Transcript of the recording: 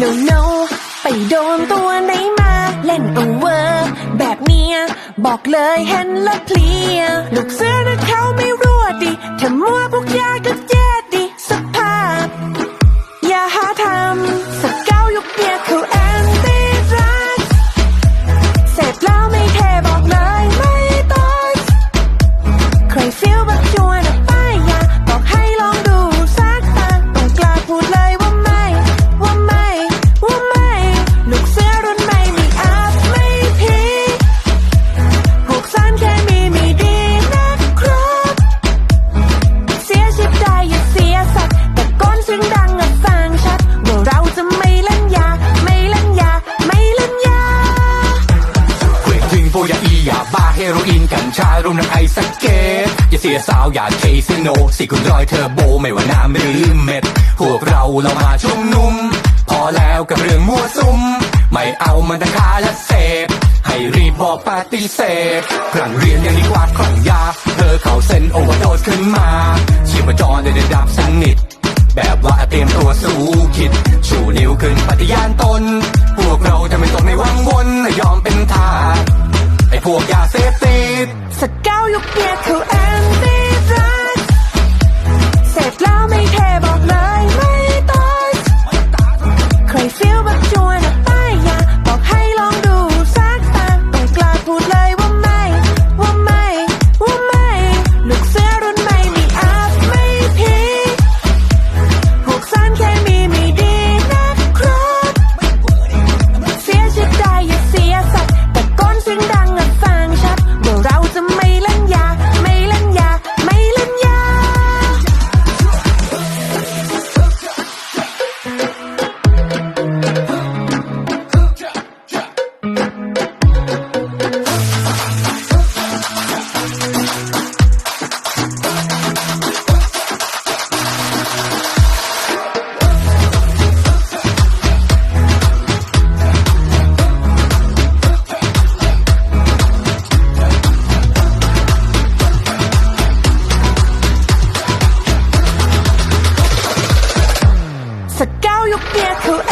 no no ไปโดนตัวไหนมา เล่นเอาเวอร์ แบบเนี้ย บอกเลยเห็นแล้วเพลีย ลูกเสือนะเขาไม่รู้ดิถ้ามัวพวกยาก็เย่ ยาอียาบ้าเฮโรอีนกัญชารวมทั้งไอสเกตอย่าเสียสาวอย่าเคซิโนสิคุณรอยเทอร์โบไม่ว่าน้ำหรือเม็ด พวกเราเรามาชุมนุม พอแล้วกับเรื่องมั่วซุม ไม่เอามันตะคาและเสพ ให้รีบบอกปฏิเสธครั้งเรียนยังดีกว่าครั้งยา เธอเข้าเส้นโอเวอร์โดสขึ้นมาชีพจรได้ระดับสนิทแบบว่าเตรียมตัวสู้คิด ชูนิ้วขึ้นปฏิญาณตน พวกเราจะไม่ตกไม่วังวนยอมเป็นทา พวกยาเสพติดสเกาวยุกเดียเขาแอน สเก